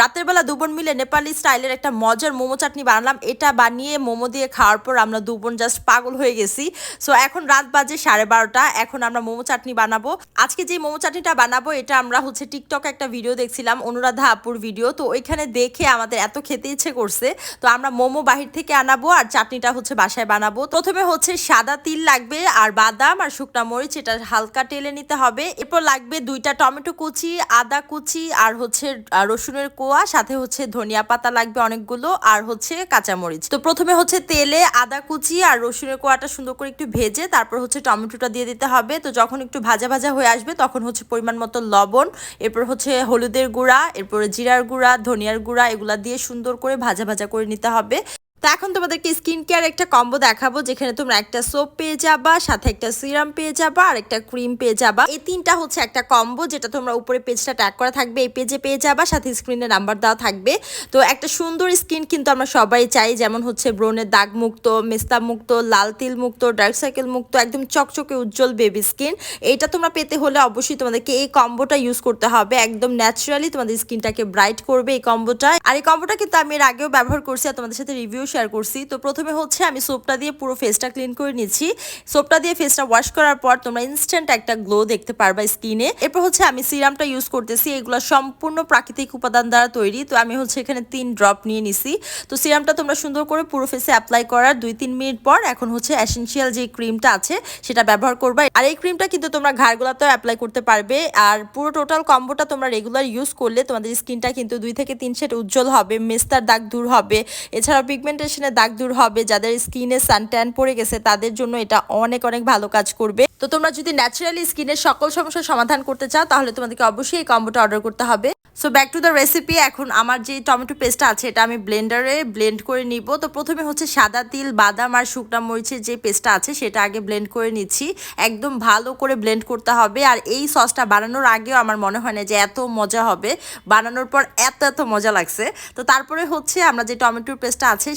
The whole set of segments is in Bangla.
রাতের বেলা দুবোন মিলে নেপালি স্টাইলের একটা মজার মোমো চাটনি বানালাম। এটা বানিয়ে মোমো দিয়ে খাওয়ার পর আমরা দুবোন জাস্ট পাগল হয়ে গেছি। সো এখন রাত বাজে সাড়ে বারোটা। এখন আমরা মোমো চাটনি বানাবো। আজকে যে মোমো চাটনিটা বানাবো, এটা আমরা হচ্ছে টিকটকে একটা ভিডিও দেখছিলাম, অনুরাধা আপুর ভিডিও তো ওইখানে দেখে আমাদের এত খেতে ইচ্ছে করছে। তো আমরা মোমো বাহির থেকে আনাবো আর চাটনিটা হচ্ছে বাসায় বানাবো। প্রথমে হচ্ছে সাদা তিল লাগবে আর বাদাম আর শুকনা মরিচ, এটা হালকা টেলে নিতে হবে। এরপর লাগবে দুইটা টমেটো কুচি, আদা কুচি আর হচ্ছে রসুনের কোয়া, সাথে হচ্ছে ধনিয়া পাতা লাগবে অনেকগুলো, আর হচ্ছে কাঁচামরিচ। তো প্রথমে হচ্ছে তেলে আদা কুচি আর রসুনের কোয়াটা সুন্দর করে একটু ভেজে তারপর হচ্ছে টমেটোটা দিয়ে দিতে হবে। তো যখন একটু ভাজা ভাজা হয়ে আসবে তখন হচ্ছে পরিমাণ মতো লবণ, এরপর হচ্ছে হলুদের গুঁড়া, এরপরে জিরার গুঁড়া, ধনিয়ার গুঁড়া, এগুলা দিয়ে সুন্দর করে ভাজা ভাজা করে নিতে হবে। তো এখন তোমাদেরকে স্কিন কেয়ার একটা কম্বো দেখাবো, যেখানে তোমরা একটা সোপ পেয়ে যাবা, সাথে একটা সিরাম পেয়ে যাবা, আর একটা ক্রিম পেয়ে যাবা। এই তিনটা হচ্ছে একটা কম্বো যেটা তোমরা উপরে পেজটা ট্যাগ করা থাকবে, এই পেজে পেয়ে যাবা, সাথে স্ক্রিনে নাম্বার দেওয়া থাকবে। তো একটা সুন্দর স্কিন কিন্তু আমরা সবাই চাই, যেমন হচ্ছে ব্রণের দাগ মুক্ত, মেস্তা মুক্ত, লাল তিল মুক্ত ডার্ক সাইকেল মুক্ত, একদম চকচকে উজ্জ্বল বেবি স্কিন এইটা তোমরা পেতে হলে অবশ্যই তোমাদেরকে এই কম্বোটা ইউজ করতে হবে, একদম ন্যাচারালি তোমাদের স্কিনটাকে ব্রাইট করবে এই কম্বোটা আর এই কম্বোটা কিন্তু আমি এর আগেও ব্যবহার করছি, আর তোমাদের সাথে রিভিউ শেয়ার করছি। তো প্রথমে হচ্ছে আমি সোপটা দিয়ে পুরো ফেসটা ক্লিন করে নিচ্ছি। সোপটা দিয়ে ফেসটা ওয়াশ করার পর তোমরা ইনস্ট্যান্ট একটা গ্লো দেখতে পারবা স্কিনে এরপর হচ্ছে আমি সিরামটা ইউজ করতেছি। এগুলো সম্পূর্ণ প্রাকৃতিক উপাদান দ্বারা তৈরি। তো আমি হচ্ছে এখানে তিন ড্রপ নিয়ে নিছি। তো সিরামটা তোমরা সুন্দর করে পুরো ফেসে অ্যাপ্লাই করার দুই তিন মিনিট পর এখন হচ্ছে অ্যাসেন্সিয়াল যে ক্রিমটা আছে, সেটা ব্যবহার করবা। আর এই ক্রিমটা কিন্তু তোমরা ঘাড়গুলাতেও অ্যাপ্লাই করতে পারবে। আর পুরো টোটাল কম্বোটা তোমরা রেগুলার ইউজ করলে তোমাদের স্কিনটা কিন্তু দুই থেকে তিন শেড উজ্জ্বল হবে, মেস্তার দাগ দূর হবে। এছাড়াও পিগমেন্টেশনের দাগ দূর হবে, যাদের স্কিনে সানট্যান পড়ে গেছে, তাদের জন্য এটা অনেক অনেক ভালো কাজ করবে। তো তোমরা যদি ন্যাচারালি স্কিনের সকল সমস্যার সমাধান করতে চাও, তাহলে তোমাদেরকে অবশ্যই এই কম্বোটা অর্ডার করতে হবে। So back to the recipe এখন আমার যে টমেটো পেস্টটা আছে, এটা আমি ব্লেন্ডারে ব্লেন্ড করে নিব। তো প্রথমে হচ্ছে সাদা তিল, বাদাম আর শুকনা মরিচের যে পেস্টটা আছে, সেটা আগে ব্লেন্ড করে নিচ্ছি। একদম ভালো করে ব্লেন্ড করতে হবে। আর এই সসটা বানানোর আগেও আমার মনে হয় না যে এত মজা হবে। বানানোর পর এত এত মজা লাগছে। তো তারপরে হচ্ছে আমরা যে টমেটোর পেস্টটা আছে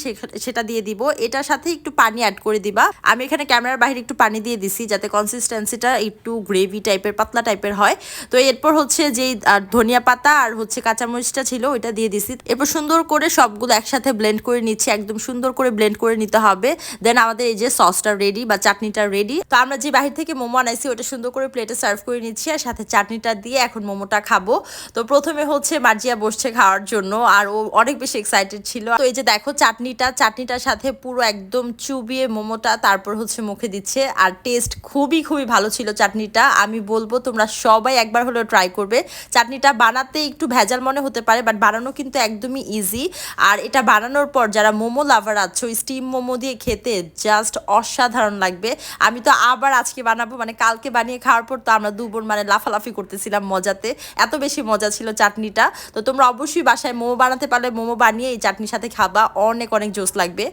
সেটা দিয়ে দিব। এটার সাথে একটু পানি অ্যাড করে দিবা। আমি এখানে ক্যামেরার বাইরে একটু পানি দিয়ে দিছি, যাতে কনসিস্টেন্সিটা একটু গ্রেভি টাইপের পাতলা টাইপের হয়। তো এরপর হচ্ছে যেই ধনিয়া পাতা আর হচ্ছে কাঁচামরিচটা ছিল, ওইটা দিয়ে দিছি। এরপর সুন্দর করে সবগুলো একসাথে ব্লেন্ড করে নিচ্ছি, একদম সুন্দর করে ব্লেন্ড করে নিতে হবে। দেন আমাদের এই যে সসটা রেডি বা চাটনিটা রেডি তো আমরা যে বাহির থেকে মোমো আনাইছি ওটা সুন্দর করে প্লেটে সার্ভ করে নিচ্ছি আর সাথে চাটনিটা দিয়ে এখন মোমোটা খাব। তো প্রথমে হচ্ছে মার্জিয়া বসছে খাওয়ার জন্য আর ও অনেক বেশি এক্সাইটেড ছিল। তো এই যে দেখো চাটনিটা, চাটনিটার সাথে পুরো একদম চুবিয়ে মোমোটা তারপর হচ্ছে মুখে দিচ্ছে আর টেস্ট খুবই খুবই ভালো ছিল চাটনিটা। আমি বলব তোমরা সবাই একবার হলেও ট্রাই করবে। চাটনিটা বানাতে একটু ভেজাল মনে হতে পারে বাট বানানো কিন্তু একদমই ইজি আর এটা বানানোর পর যারা মোমো লাভার আছো স্টিম মোমো দিয়ে খেতে জাস্ট অসাধারণ লাগবে। আমি তো আবার আজকে বানাবো মানে কালকে বানিয়ে খাওয়ার পর তো আমরা দুবোন মানে লাফালাফি করতেছিলাম মজাতে। এত বেশি মজা ছিল চাটনিটা। তো তোমরা অবশ্যই বাসায় মোমো বানাতে পারলে, মোমো বানিয়ে এই চাটনির সাথে খাবা, অনেক অনেক জোস লাগবে।